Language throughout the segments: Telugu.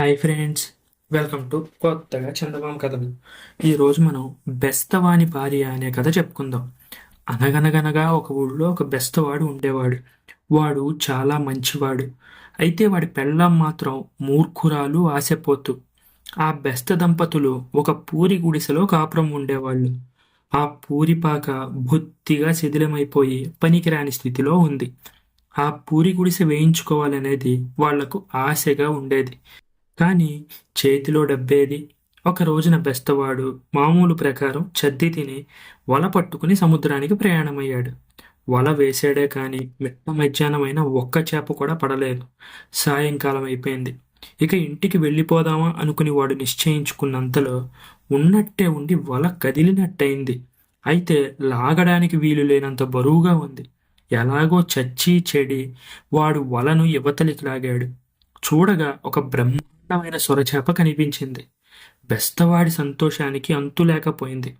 హాయ్ ఫ్రెండ్స్ వెల్కమ్ టు కొత్తగా చందమామ కథలు. ఈరోజు మనం బెస్తవాని భార్య అనే కథ చెప్పుకుందాం. అనగనగనగా ఒక ఊళ్ళో ఒక బెస్తవాడు ఉండేవాడు. వాడు చాలా మంచివాడు. అయితే వాడి పెళ్ళం మాత్రం మూర్ఖురాలు ఆశపోతు. ఆ బెస్త దంపతులు ఒక పూరి గుడిసెలో కాపురం ఉండేవాళ్ళు. ఆ పూరిపాక బొత్తిగా శిథిలమైపోయి పనికిరాని స్థితిలో ఉంది. ఆ పూరి గుడిసె వేయించుకోవాలనేది వాళ్ళకు ఆశగా ఉండేది. కానీ చేతిలో డబ్బేది. ఒక రోజున బెస్తవాడు మామూలు ప్రకారం చద్ది తిని వల పట్టుకుని సముద్రానికి ప్రయాణమయ్యాడు. వల వేసాడే కానీ మిట్ట మధ్యాహ్నమైన ఒక్క చేప కూడా పడలేదు. సాయంకాలం అయిపోయింది. ఇక ఇంటికి వెళ్ళిపోదామా అనుకుని వాడు నిశ్చయించుకున్నంతలో ఉన్నట్టే ఉండి వల కదిలినట్టయింది. అయితే లాగడానికి వీలు లేనంత బరువుగా ఉంది. ఎలాగో చచ్చి చెడి వాడు వలను యువతలికి లాగాడు. చూడగా ఒక బ్రహ్మ బ్రహ్మాండమైన సొరచేప కనిపించింది. బెస్తవాడి సంతోషానికి అంతు లేకపోయింది.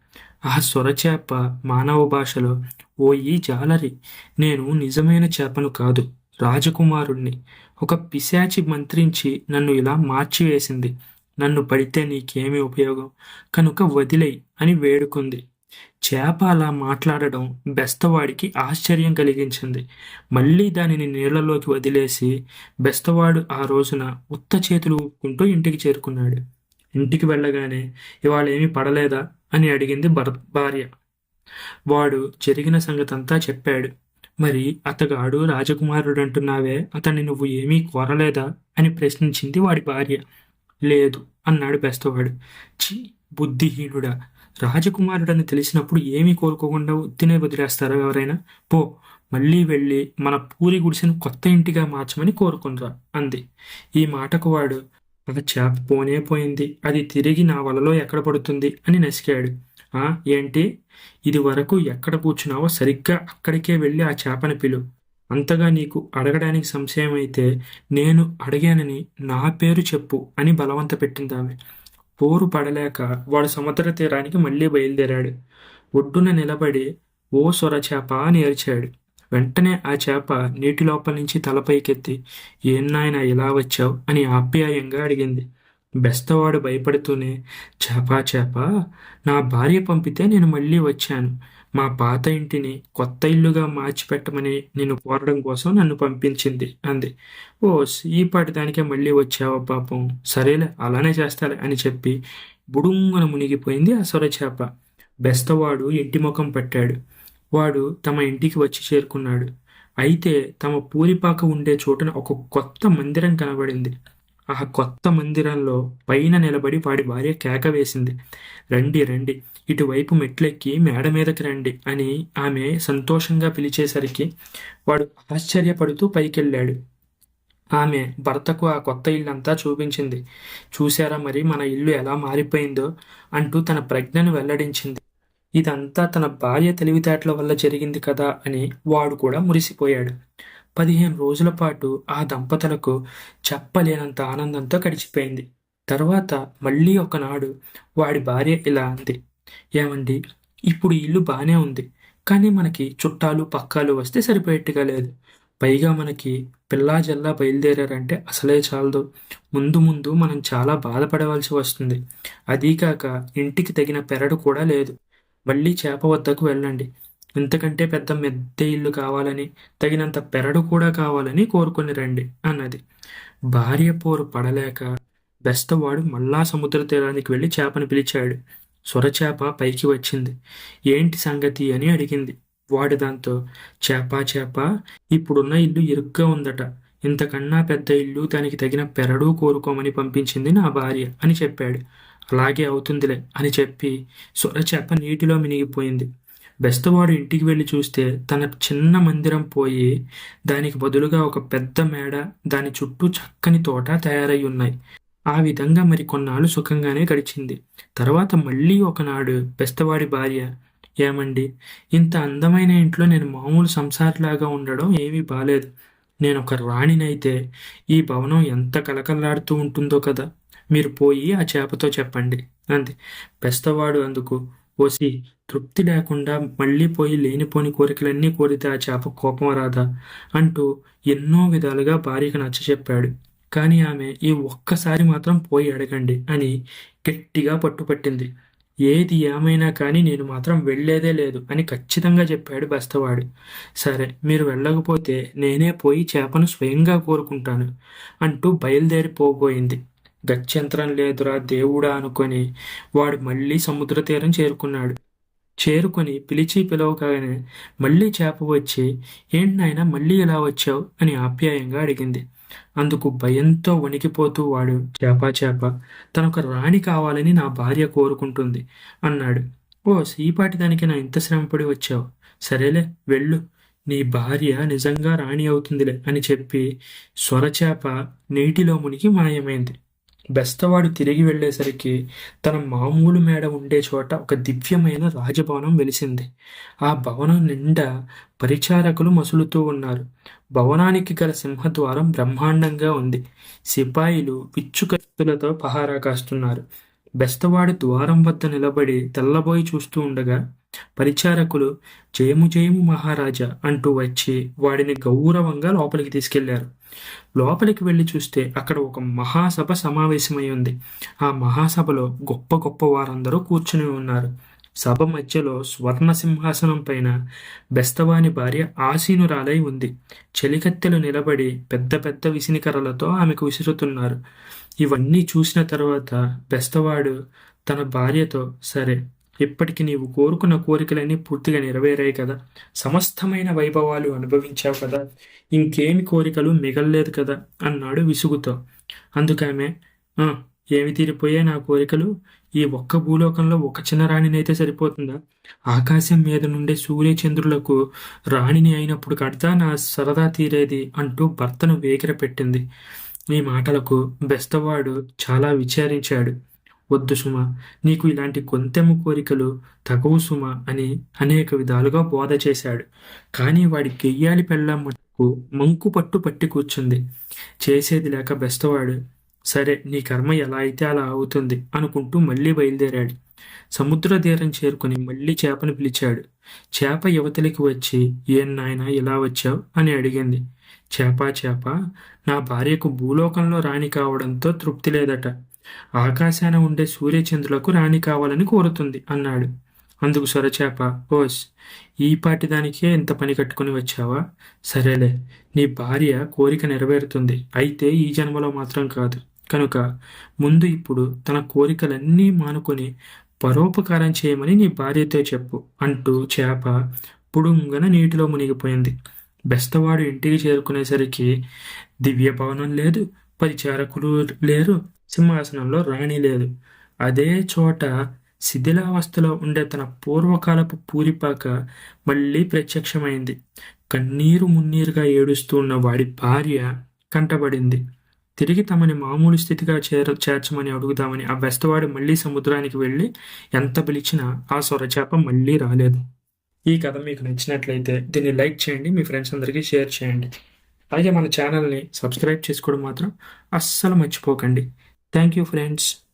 ఆ సొరచేప మానవ భాషలో ఓ ఈ జాలరి నేను నిజమైన చేపను కాదు రాజకుమారుణ్ణి. ఒక పిశాచి మంత్రించి నన్ను ఇలా మార్చివేసింది. నన్ను పడితే నీకేమి ఉపయోగం? కనుక వదిలేయి అని వేడుకుంది. చేప అలా మాట్లాడడం బెస్తవాడికి ఆశ్చర్యం కలిగించింది. మళ్ళీ దానిని నీళ్ళలోకి వదిలేసి బెస్తవాడు ఆ రోజున ఉత్త చేతులు ఊపుకుంటూ ఇంటికి చేరుకున్నాడు. ఇంటికి వెళ్ళగానే ఇవాళ ఏమీ పడలేదా? అని అడిగింది భర్ భార్య. వాడు జరిగిన సంగతంతా చెప్పాడు. మరి అతగాడు రాజకుమారుడు అంటున్నావే అతన్ని నువ్వు ఏమీ కోరలేదా? అని ప్రశ్నించింది వాడి భార్య. లేదు అన్నాడు బెస్తవాడు. చి బుద్ధిహీనుడా రాజకుమారుడని తెలిసినప్పుడు ఏమీ కోరుకోకుండా ఉత్తినే వదిలేస్తారా ఎవరైనా? పో మళ్ళీ వెళ్ళి మన పూరి గుడిసెను కొత్త ఇంటిగా మార్చమని కోరుకునరా అంది. ఈ మాటకు వాడు ఒక చేప పోనే పోయింది అది తిరిగి నా వలలో ఎక్కడ పడుతుంది? అని నసికాడు. ఆ ఏంటి? ఇది వరకు ఎక్కడ కూర్చున్నావో సరిగ్గా అక్కడికే వెళ్ళి ఆ చేపని పిలు. అంతగా నీకు అడగడానికి సంశయం అయితే నేను అడిగానని నా పేరు చెప్పు అని బలవంత పెట్టిందామె. పోరు పడలేక వాడు సముద్ర తీరానికి మళ్ళీ బయలుదేరాడు. ఒడ్డున నిలబడి ఓ సొర చేప అని ఏర్చాడు వెంటనే ఆ చేప నీటి లోపల నుంచి తలపైకెత్తి ఏం నాయన ఇలా వచ్చావు? అని ఆప్యాయంగా అడిగింది. బెస్తవాడు భయపడుతూనే చేప చేప నా భార్య పంపితే నేను మళ్ళీ వచ్చాను. మా పాత ఇంటిని కొత్త ఇల్లుగా మార్చిపెట్టమని నేను కోరడం కోసం నన్ను పంపించింది అంది. ఓ ఈ పాటి దానికే మళ్ళీ వచ్చావా పాపం? సరేలే అలానే చేస్తాలే అని చెప్పి బుడుంగున మునిగిపోయింది ఆ సొరచేప బెస్తవాడు ఇంటి ముఖం పట్టాడు. వాడు తమ ఇంటికి వచ్చి చేరుకున్నాడు. అయితే తమ పూరిపాక ఉండే చోటున ఒక కొత్త మందిరం కనబడింది. ఆ కొత్త మందిరంలో పైన నిలబడి వాడి భార్య కేక వేసింది. రండి రండి. ఇటువైపు మెట్లెక్కి మేడ మీదకి రండి అని ఆమె సంతోషంగా పిలిచేసరికి వాడు ఆశ్చర్యపడుతూ పైకెళ్ళాడు. ఆమె భర్తకు ఆ కొత్త ఇల్లంతా చూపించింది. చూశారా మరి మన ఇల్లు ఎలా మారిపోయిందో అంటూ తన ప్రజ్ఞను వెల్లడించింది. ఇదంతా తన భార్య తెలివితేటల వల్ల జరిగింది కదా అని వాడు కూడా మురిసిపోయాడు. పదిహేను రోజుల పాటు ఆ దంపతులకు చెప్పలేనంత ఆనందంతో గడిచిపోయింది. తర్వాత మళ్ళీ ఒకనాడు వాడి భార్య ఇలా అంది. ఏమండి? ఇప్పుడు ఇల్లు బాగానే ఉంది. కానీ మనకి చుట్టాలు పక్కాలు వస్తే సరిపోయేట్టుగా లేదు. పైగా మనకి పిల్లా జల్లా బయలుదేరారంటే అసలే చాలదు. ముందు ముందు మనం చాలా బాధపడవలసి వస్తుంది. అదీకాక ఇంటికి తగిన పెరడు కూడా లేదు. మళ్ళీ చేప వద్దకు వెళ్ళండి. ఇంతకంటే పెద్ద మెద్ద ఇల్లు కావాలని తగినంత పెరడు కూడా కావాలని కోరుకొని రండి అన్నది. భార్య పోరు పడలేక బెస్తవాడు మళ్ళా సముద్ర తీరానికి వెళ్ళి చేపను పిలిచాడు. సొరచేప పైకి వచ్చింది. ఏంటి సంగతి అని అడిగింది. వాడు దాంతో చేప చేప ఇప్పుడున్న ఇల్లు ఇరుగ్గా ఉందట. ఇంతకన్నా పెద్ద ఇల్లు దానికి తగిన పెరడు కోరుకోమని పంపించింది నా భార్య అని చెప్పాడు. అలాగే అవుతుందిలే అని చెప్పి సొరచేప నీటిలో మినిగిపోయింది. బెస్తవాడు ఇంటికి వెళ్ళి చూస్తే తన చిన్న మందిరం పోయి దానికి బదులుగా ఒక పెద్ద మేడ దాని చుట్టూ చక్కని తోట తయారై ఉన్నాయి. ఆ విధంగా మరి కొన్నాళ్ళు సుఖంగానే గడిచింది. తర్వాత మళ్ళీ ఒకనాడు బెస్తవాడి భార్య ఏమండి? ఇంత అందమైన ఇంట్లో నేను మామూలు సంసారిలాగా ఉండడం ఏమీ బాలేదు. నేను ఒక రాణినైతే ఈ భవనం ఎంత కలకలాడుతూ ఉంటుందో కదా. మీరు పోయి ఆ చేపతో చెప్పండి అంది. బెస్తవాడు అందుకు పోసి తృప్తి లేకుండా మళ్ళీ పోయి లేనిపోని కోరికలన్నీ కోరితే ఆ చేప కోపం రాదా? అంటూ ఎన్నో విధాలుగా భార్యకు నచ్చ చెప్పాడు కానీ ఆమె ఈ ఒక్కసారి మాత్రం పోయి అడగండి అని గట్టిగా పట్టుపట్టింది. ఏది ఏమైనా కానీ నేను మాత్రం వెళ్ళేదే లేదు అని ఖచ్చితంగా చెప్పాడు బస్తవాడు. సరే మీరు వెళ్ళకపోతే నేనే పోయి చేపను స్వయంగా కోరుకుంటాను అంటూ బయలుదేరిపోబోయింది గత్యంతరం లేదురా దేవుడా అనుకొని వాడు మళ్ళీ సముద్ర తీరం చేరుకున్నాడు. చేరుకొని పిలిచి పిలవగానే మళ్ళీ చేప వచ్చి ఏంటి నాయన మళ్ళీ ఇలా వచ్చావు? అని ఆప్యాయంగా అడిగింది. అందుకు భయంతో వణికిపోతూ వాడు చేప చేప తనొక రాణి కావాలని నా భార్య కోరుకుంటుంది అన్నాడు. ఓ సీపాటి దానికి నా ఇంత శ్రమపడి వచ్చావు? సరేలే వెళ్ళు. నీ భార్య నిజంగా రాణి అవుతుందిలే అని చెప్పి స్వరచేప నీటిలో మునిగి మాయమైంది. బెస్తవాడు తిరిగి వెళ్ళేసరికి తన మామూలు మేడ ఉండే చోట ఒక దివ్యమైన రాజభవనం వెలిసింది. ఆ భవనం నిండా పరిచారకులు మసులుతూ ఉన్నారు. భవనానికి గల సింహద్వారం బ్రహ్మాండంగా ఉంది. సిపాయిలు విచ్చుకత్తులతో పహారా కాస్తున్నారు. బెస్తవాడు ద్వారం వద్ద నిలబడి తెల్లబోయి చూస్తూ ఉండగా పరిచారకులు జయము జయము మహారాజా అంటూ వచ్చి వాడిని గౌరవంగా లోపలికి తీసుకెళ్ళారు. లోపలికి వెళ్ళి చూస్తే అక్కడ ఒక మహాసభ సమావేశమై ఉంది. ఆ మహాసభలో గొప్ప గొప్ప వారందరూ కూర్చుని ఉన్నారు. సభ మధ్యలో స్వర్ణ సింహాసనం పైన బెస్తవాని భార్య ఆసీనురాలై ఉంది. చెలికత్తెలు నిలబడి పెద్ద పెద్ద విసినికరలతో ఆమెకు విసురుతున్నారు. ఇవన్నీ చూసిన తర్వాత బెస్తవాడు తన భార్యతో సరే ఇప్పటికి నీవు కోరుకున్న కోరికలన్నీ పూర్తిగా నెరవేరాయి కదా. సమస్తమైన వైభవాలు అనుభవించావు కదా. ఇంకేమి కోరికలు మిగల్లేదు కదా అన్నాడు విసుగుతో. అందుకమే ఏమి తీరిపోయే నా కోరికలు? ఈ ఒక్క భూలోకంలో ఒక చిన్న రాణినైతే సరిపోతుందా? ఆకాశం మీద నుండే సూర్యచంద్రులకు రాణిని అయినప్పుడు కడతా నా సరదా తీరేది అంటూ భర్తను వేగిర పెట్టింది. ఈ మాటలకు బెస్తవాడు చాలా విచారించాడు. వద్దు సుమ నీకు ఇలాంటి కొంతెము కోరికలు తగవు సుమ అని అనేక విధాలుగా బోధ చేశాడు. కానీ వాడి గెయ్యాలి పెళ్ళం మంకు పట్టు పట్టి కూర్చుంది. చేసేది లేక బెస్తవాడు సరే నీ కర్మ ఎలా అయితే అలా అవుతుంది అనుకుంటూ మళ్ళీ బయలుదేరాడు. సముద్ర తీరం చేరుకుని మళ్ళీ చేపను పిలిచాడు. చేప యువతలికి వచ్చి ఏం నాయన ఇలా వచ్చావు? అని అడిగింది. చేప చేప నా భార్యకు భూలోకంలో రాణి కావడంతో తృప్తి లేదట. ఆకాశాన ఉండే సూర్యచంద్రులకు రాణి కావాలని కోరుతుంది అన్నాడు. అందుకు సొరచేప ఓస్ ఈ పాటి దానికే ఇంత పని కట్టుకుని వచ్చావా? సరేలే నీ భార్య కోరిక నెరవేరుతుంది. అయితే ఈ జన్మలో మాత్రం కాదు. కనుక ముందు ఇప్పుడు తన కోరికలన్నీ మానుకొని పరోపకారం చేయమని నీ భార్యతో చెప్పు అంటూ చేప పుడుంగన నీటిలో మునిగిపోయింది. బెస్తవాడు ఇంటికి చేరుకునేసరికి దివ్య భవనం లేదు పరిచారకులు లేరు సింహాసనంలో రాణి లేదు. అదే చోట శిథిలావస్థలో ఉండే తన పూర్వకాలపు పూరిపాక మళ్ళీ ప్రత్యక్షమైంది. కన్నీరు మున్నీరుగా ఏడుస్తూ ఉన్న వాడి భార్య కంటబడింది. తిరిగి తమని మామూలు స్థితిగా చేర చేర్చమని అడుగుదామని ఆ బెస్తవాడు మళ్ళీ సముద్రానికి వెళ్ళి ఎంత పిలిచినా ఆ సొరచేప మళ్ళీ రాలేదు. ఈ కథ మీకు నచ్చినట్లయితే దీన్ని లైక్ చేయండి మీ ఫ్రెండ్స్ అందరికీ షేర్ చేయండి. అలాగే మన ఛానల్ని సబ్స్క్రైబ్ చేసుకోవడం మాత్రం అస్సలు మర్చిపోకండి. Thank you friends.